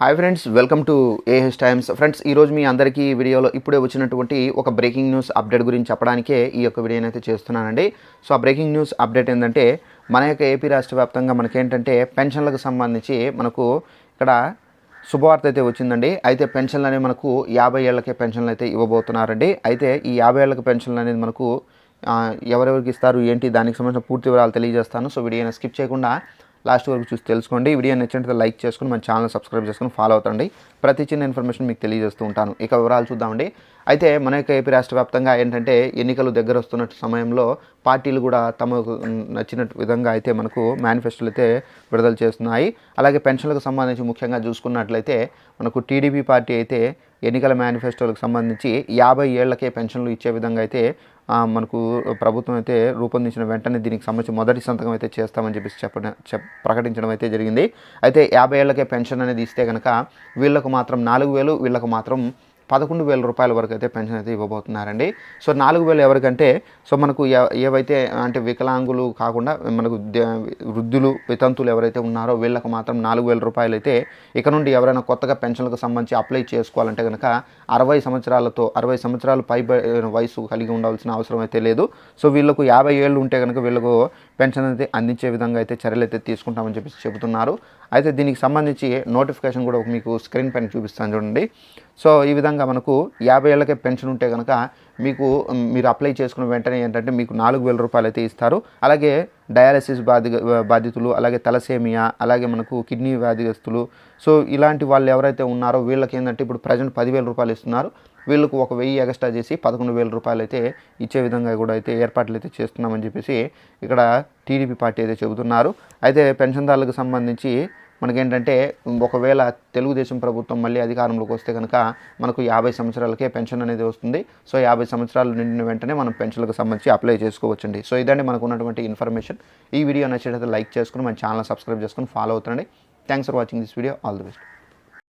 Hi friends welcome to AH times friends ఈరోజు మీ అందరికీ వీడియోలో ఇప్పుడే వచ్చినటువంటి ఒక బ్రేకింగ్ న్యూస్ అప్డేట్ గురించి చెప్పడానికే ఈ యొక్క వీడియోని అయితే చేస్తున్నానండి. సో ఆ బ్రేకింగ్ న్యూస్ అప్డేట్ ఏంటంటే మన యొక్క ఏపీ రాష్ట్ర వ్యాప్తంగా మనకేంటంటే పెన్షన్లకు సంబంధించి మనకు ఇక్కడ శుభవార్త అయితే వచ్చిందండి. అయితే పెన్షన్లు అనేవి మనకు యాభై ఏళ్ళకే పెన్షన్లు అయితే ఇవ్వబోతున్నారండి. అయితే ఈ యాభై ఏళ్ళకి పెన్షన్లు అనేది మనకు ఎవరెవరికి ఇస్తారు ఏంటి దానికి సంబంధించిన పూర్తి వివరాలు తెలియజేస్తాను. సో వీడియోని స్కిప్ చేయకుండా లాస్ట్ వరకు చూసి తెలుసుకోండి. ఈ వీడియో నచ్చినట్లయితే లైక్ చేసుకుని మన ఛానల్ సబ్స్క్రైబ్ చేసుకుని ఫాలో అవుతండి. ప్రతి చిన్న ఇన్ఫర్మేషన్ మీకు తెలియజేస్తూ ఉంటాను. ఇక వివరాలు చూద్దామండి. అయితే మన యొక్క ఏపీ రాష్ట్ర వ్యాప్తంగా ఏంటంటే ఎన్నికలు దగ్గర వస్తున్న సమయంలో పార్టీలు కూడా తమకు నచ్చిన విధంగా అయితే మనకు మేనిఫెస్టోలు అయితే విడుదల చేస్తున్నాయి. అలాగే పెన్షన్లకు సంబంధించి ముఖ్యంగా చూసుకున్నట్లయితే మనకు టీడీపీ పార్టీ అయితే ఎన్నికల మేనిఫెస్టోలకు సంబంధించి యాభై ఏళ్ళకే పెన్షన్లు ఇచ్చే విధంగా అయితే మనకు ప్రభుత్వం అయితే రూపొందించిన వెంటనే దీనికి సంబంధించి మొదటి సంతకం అయితే చేస్తామని చెప్పేసి చెప్పడం చెప్ ప్రకటించడం అయితే జరిగింది. అయితే యాభై ఏళ్ళకే పెన్షన్ అనేది ఇస్తే కనుక వీళ్ళకు మాత్రం నాలుగు వేలు వీళ్ళకు మాత్రం పదకొండు వేల రూపాయల వరకు అయితే పెన్షన్ అయితే ఇవ్వబోతున్నారండి. సో నాలుగు వేలు ఎవరికంటే సో మనకు ఏవైతే అంటే వికలాంగులు కాకుండా మనకు వృద్ధులు వితంతులు ఎవరైతే ఉన్నారో వీళ్ళకు మాత్రం నాలుగు వేల రూపాయలు అయితే ఇక నుండి ఎవరైనా కొత్తగా పెన్షన్లకు సంబంధించి అప్లై చేసుకోవాలంటే కనుక అరవై సంవత్సరాలతో అరవై సంవత్సరాలు పై వయసు కలిగి ఉండాల్సిన అవసరం అయితే లేదు. సో వీళ్ళకు యాభై ఏళ్ళు ఉంటే కనుక వీళ్ళకు పెన్షన్ అయితే అందించే విధంగా అయితే చర్యలు అయితే తీసుకుంటామని చెప్పేసి చెబుతున్నారు. అయితే దీనికి సంబంధించి నోటిఫికేషన్ కూడా ఒక మీకు స్క్రీన్ పైన చూపిస్తాను చూడండి. సో ఈ విధంగా మనకు యాభై ఏళ్ళకే పెన్షన్ ఉంటే కనుక మీకు మీరు అప్లై చేసుకున్న వెంటనే ఏంటంటే మీకు నాలుగు వేల రూపాయలు అయితే ఇస్తారు. అలాగే డయాలసిస్ బాధి బాధితులు అలాగే తలసేమియా అలాగే మనకు కిడ్నీ వ్యాధిగ్రస్తులు. సో ఇలాంటి వాళ్ళు ఎవరైతే ఉన్నారో వీళ్ళకి ఏంటంటే ఇప్పుడు ప్రజెంట్ పదివేల రూపాయలు ఇస్తున్నారు. వీళ్ళకు ఒక వెయ్యి ఎక్స్ట్రా చేసి పదకొండు వేల రూపాయలు అయితే ఇచ్చే విధంగా కూడా అయితే ఏర్పాట్లు అయితే చేస్తున్నామని చెప్పేసి ఇక్కడ టీడీపీ పార్టీ అయితే చెబుతున్నారు. అయితే పెన్షన్దారులకు సంబంధించి మనకేంటంటే ఒకవేళ తెలుగుదేశం ప్రభుత్వం మళ్ళీ అధికారంలోకి వస్తే కనుక మనకు యాభై సంవత్సరాలకే పెన్షన్ అనేది వస్తుంది. సో యాభై సంవత్సరాలు నిండిన వెంటనే మనం పెన్షన్లకు సంబంధించి అప్లై చేసుకోవచ్చండి. సో ఇదండి మనకు ఉన్నటువంటి ఇన్ఫర్మేషన్. ఈ వీడియో నచ్చేటైతే లైక్ చేసుకుని మన ఛానల్ సబ్స్క్రైబ్ చేసుకుని follow అవుతుండండి. Thanks for watching this video. All the best.